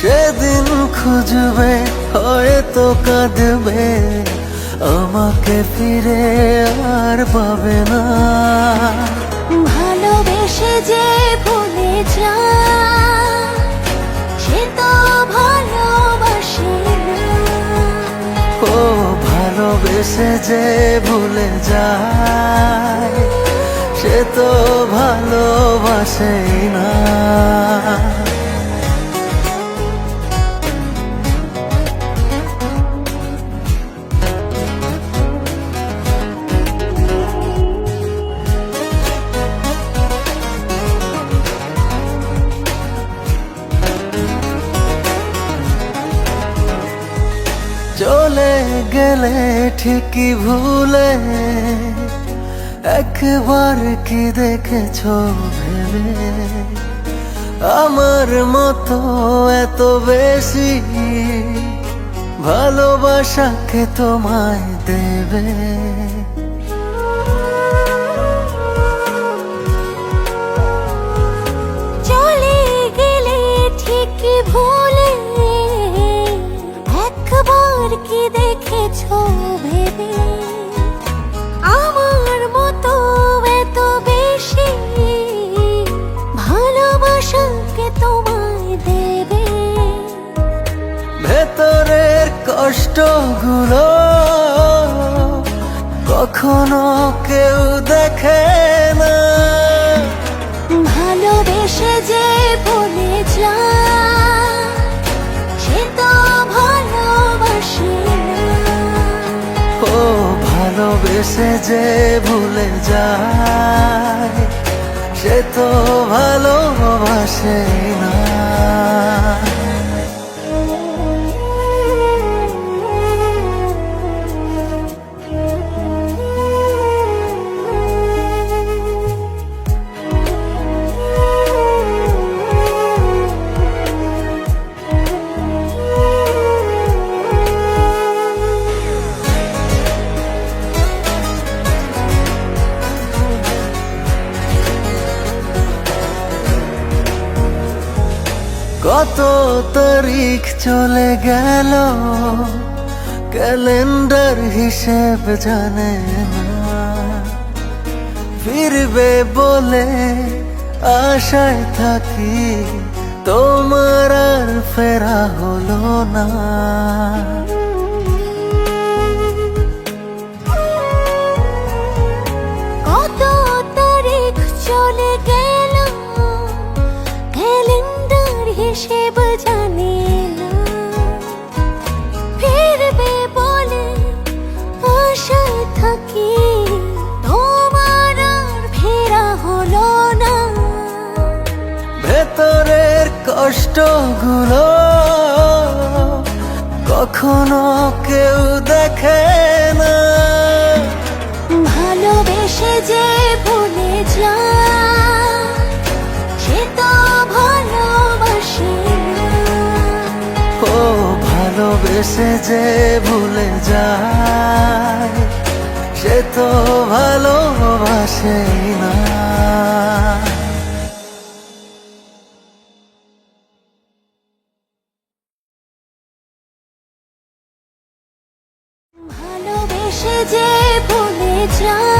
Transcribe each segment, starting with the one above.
সেদিন খুঁজবে হয়তো কাঁদবে আমাকে ফিরে আর পাবে না। ভালোবেসে যে ভুলে যা সে তো ভালোবাসে ও ভালোবেসে যে ভুলে যায় সে তো ভালোবাসে না। চলে গেলে ঠিকই ভুলে একবার কি দেখেছ ভেবে? আমার মতো এত বেশি ভালোবাসাকে তোমায় দেবে। একবার কি দেখেছ ভেবে? আমার মতো এত বেশি ভালোবাসাকে তোমায় দেবে। ভেতরের কষ্টগুলো কখনো কেউ দেখে না। ভালোবেসে যে ভালোবেসে যে ভুলে যায় সে তো ভালোবাসে না। কত তারিখ চলে গেল? ক্যালেন্ডার হিসেব জানে না। ফিরবে বলে আশায় থাকি, তোমার আর ফেরা হলো না। ক্যালেন্ডার হিসেব জানে না। ফিরবে বলে আশায় থাকি তোমার আর ফেরা হলো না। ভেতরের কষ্টগুলো কখনো কেউ দেখে না। ভালোবেসে যে ভুলে যা ভালোবেসে যে ভুলে যায় সে তো ভালোবাসে না। ভালোবেসে যে ভুলে যা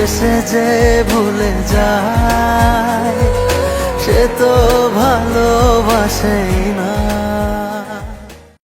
ভালোবেসে যে ভুলে যায় সে তো ভালোবাসে না।